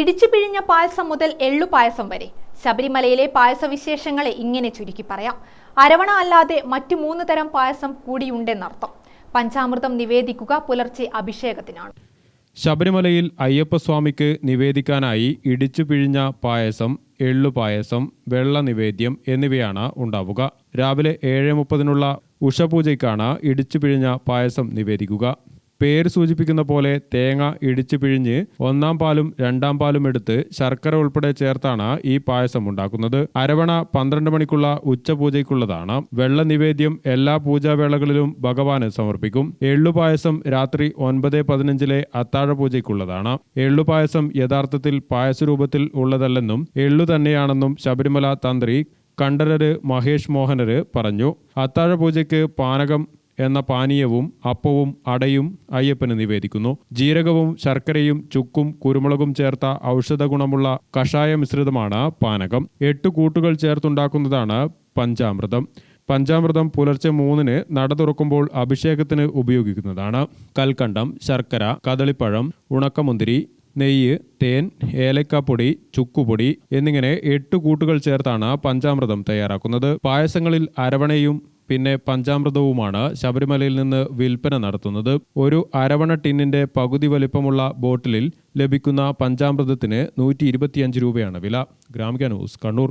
ഇടിച്ചു പിഴിഞ്ഞ പായസം മുതൽ എള്ളു പായസം വരെ. ശബരിമലയിലെ പായസ വിശേഷങ്ങളെ ഇങ്ങനെ ചുരുക്കി പറയാം. അരവണ അല്ലാതെ മറ്റു മൂന്ന് തരം പായസം കൂടിയുണ്ടെന്നർത്ഥം. പഞ്ചാമൃതം നിവേദിക്കുക പുലർച്ചെ അഭിഷേകത്തിനാണ്. ശബരിമലയിൽ അയ്യപ്പസ്വാമിക്ക് നിവേദിക്കാനായി ഇടിച്ചു പിഴിഞ്ഞ പായസം എള്ളു പായസം വെള്ള നിവേദ്യം എന്നിവയാണ് ഉണ്ടാവുക. രാവിലെ ഏഴ് മുപ്പതിനുള്ള ഉഷപൂജയ്ക്കാണ് ഇടിച്ചു പിഴിഞ്ഞ പായസം നിവേദിക്കുക. പേര് സൂചിപ്പിക്കുന്ന പോലെ തേങ്ങ ഇടിച്ചു പിഴിഞ്ഞ് ഒന്നാം പാലും രണ്ടാം പാലും എടുത്ത് ശർക്കര ഉൾപ്പെടെ ചേർത്താണ് ഈ പായസം ഉണ്ടാക്കുന്നത്. അരവണ പന്ത്രണ്ട് മണിക്കുള്ള ഉച്ചപൂജയ്ക്കുള്ളതാണ്. വെള്ള നിവേദ്യം എല്ലാ പൂജാവേളകളിലും ഭഗവാന് സമർപ്പിക്കും. എള്ളുപായസം രാത്രി ഒൻപത് പതിനഞ്ചിലെ അത്താഴ പൂജയ്ക്കുള്ളതാണ്. എള്ളുപായസം യഥാർത്ഥത്തിൽ പായസരൂപത്തിൽ ഉള്ളതല്ലെന്നും എള്ളു തന്നെയാണെന്നും ശബരിമല തന്ത്രി കണ്ഠരര് മഹേഷ് മോഹനര് പറഞ്ഞു. അത്താഴ പൂജയ്ക്ക് പാനകം എന്ന പാനീയവും അപ്പവും അടയും അയ്യപ്പന് നിവേദിക്കുന്നു. ജീരകവും ശർക്കരയും ചുക്കും കുരുമുളകും ചേർത്ത ഔഷധ ഗുണമുള്ള കഷായ മിശ്രിതമാണ് പാനകം. എട്ട് കൂട്ടുകൾ ചേർത്തുണ്ടാക്കുന്നതാണ് പഞ്ചാമൃതം. പഞ്ചാമൃതം പുലർച്ചെ മൂന്നിന് നട തുറക്കുമ്പോൾ അഭിഷേകത്തിന് ഉപയോഗിക്കുന്നതാണ്. കൽക്കണ്ടം ശർക്കര കദളിപ്പഴം ഉണക്കമുന്തിരി നെയ്യ് തേൻ ഏലക്കാപ്പൊടി ചുക്കുപൊടി എന്നിങ്ങനെ എട്ട് കൂട്ടുകൾ ചേർത്താണ് പഞ്ചാമൃതം തയ്യാറാക്കുന്നത്. പായസങ്ങളിൽ അരവണയും പിന്നെ പഞ്ചാമൃതവുമാണ് ശബരിമലയിൽ നിന്ന് വിൽപ്പന നടത്തുന്നത്. ഒരു അരവണ ടിന്നിന്റെ പകുതി വലിപ്പമുള്ള ബോട്ടിലിൽ ലഭിക്കുന്ന പഞ്ചാമൃതത്തിന് നൂറ്റി രൂപയാണ് വില. ഗ്രാമിക ന്യൂസ് കണ്ണൂർ.